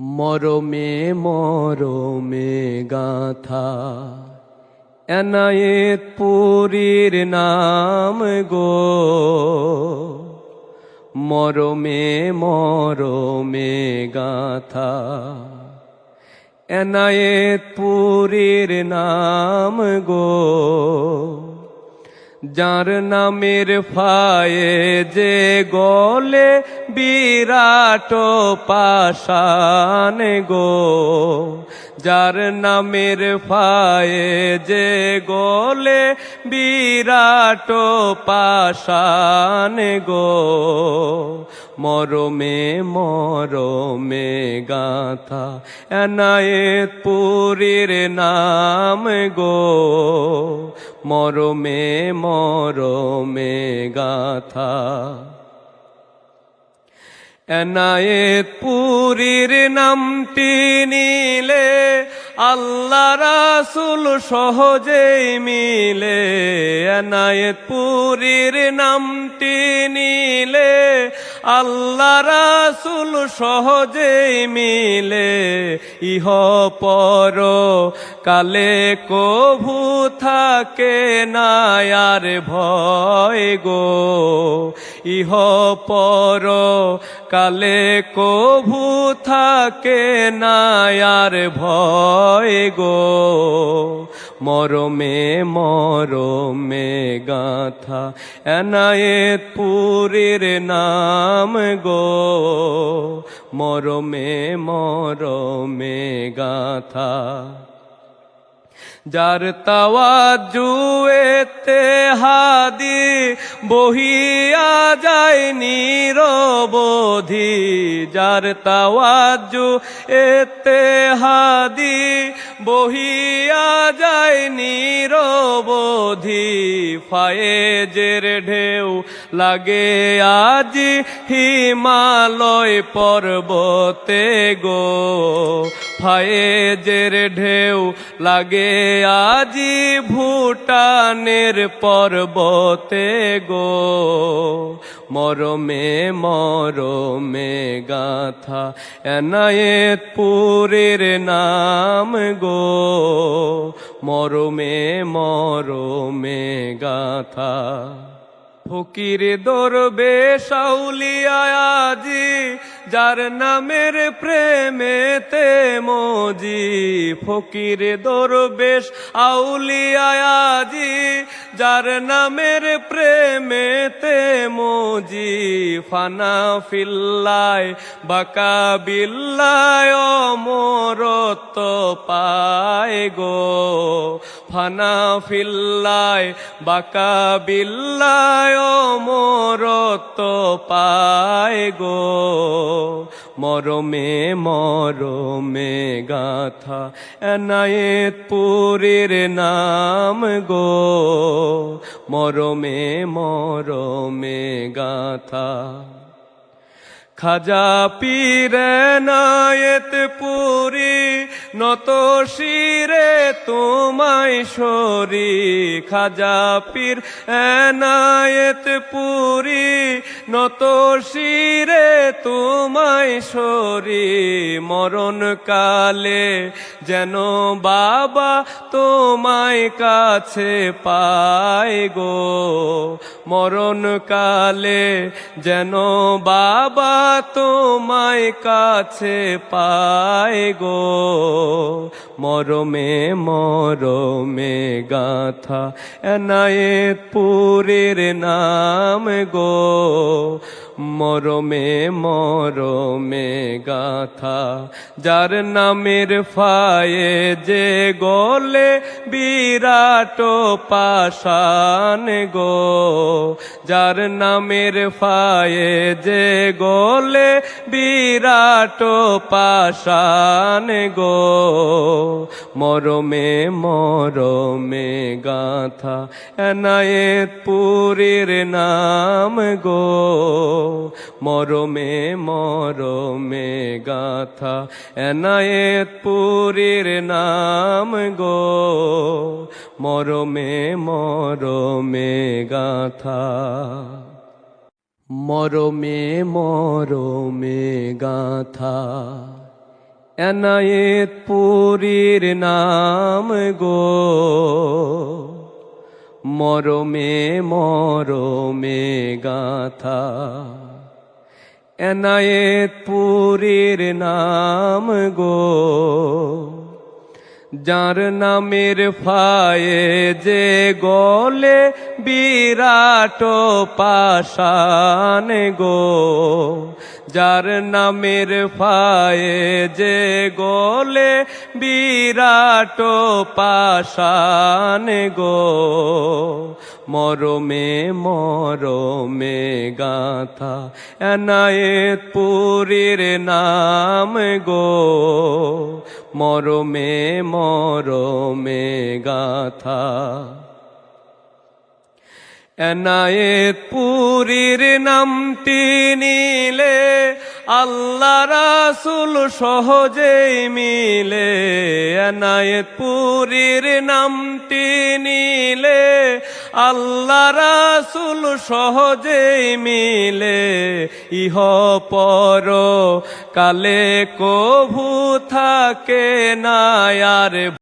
মরমে মরমে গাথা। এনায়েত পুরীর নাম গো। মরমে মরমে গাথা। এনায়েত পুরীর নাম গো। যার নামের ফায়ে যে গলে বিরাট পাশান গো, যার নামের ফায়ে যে গলে বিরাট পাশান গো। মরমে মরমে গাথা। এনায়েত পুরীর নাম গো, মরমে মরমে গাথা। এনায়েত পুরীর নামটি নিলে আল্লাহ রাসুল সহজেই মিলে। এনায়েত পুরীর নামটি নিলে আল্লাহ রাসুল সহজেই মিলে, ইহ পর কালে কভু থাকে না, আর ভয় গো। ইহ পর কালে কভু থাকে না, আর ভয় গো। মরমে মরমে গাথা। এনায়েত পুরীর নাম গো মরমে মরমে গাথা। যার তাওয়াজুয়েতে হাদি বহিয়া যায় নিরবধি, যার তাওয়াজু এতে হাদি বহিয়া যায় নিরবধি, ফায়েজের ঢেউ লাগে আজি হিমালয় পর্বতে গো। ফায়েজের ঢেউ লাগে আজি ভুটানের পর্বতে গো। মরমে মরমে গাথা এনায়েত পুরীর নাম গো। মরমে মরমে গাথা ফকির দরবে সাউলিয়াজি যার নামের প্রেমেতে মজি ফকির দরবেশ আউলিয়াজি যার নামের প্রেমেতে মজি ফানা ফিল্লায় বাকা বিল্লায় মরত পায় গো। ফানা ফিল্লায় বাকা বিল্লায় মরত পায় গো। মরমে মরমে গাথা এনায়েত পুরীর নাম গো। মরমে মরমে গাথা খাজা পীর নায়েত পুরি নত শিরে তোমায় সরি খাজা পীর, এনায়েত পুরি। নত শিরে তোমায় সরি মরণ কালে, যেন বাবা তোমায় কাছে পায় গো। মরণ কালে, যেন বাবা তোমায় কাছে পায় গো। মরমে মরমে গাথা। এনায়েত পুরের নাম গো মরমে মরমে গাথা, যার নামের ফায়ে যে গলে বিরাট পাশান গো, যার নামের ফায়ে যে গোলে বিরাট পাশান গো, মরমে মরমে গাথা এনায়েত পুরীর নাম গো। মরমে মরমে গাথা, এনায়েত পুরীর নাম গো। মরমে মরমে গাথা, মরমে মরমে গাথা, এনায়েত পুরীর নাম গো। মরমে মরমে গাথা। এনায়েত পুরীর নাম গো। যার নামের ফায়ে যে গলে বিরাট পাশান গো, যার নামের ফায়ে যে গলে বিরাট পাশান গো মরমে মরমে গাথা, এনায়েত পুরীর নাম গো। মরমে মরমে গাথা, এনায়েত পুরীর নামটি নিলে আল্লাহ রাসুল সহজেই মিলে। এনায়েত পুরীর নামটি নিলে আল্লাহ রাসুল সহজে মিলে ইহ পর কালে কভু থাকে না আর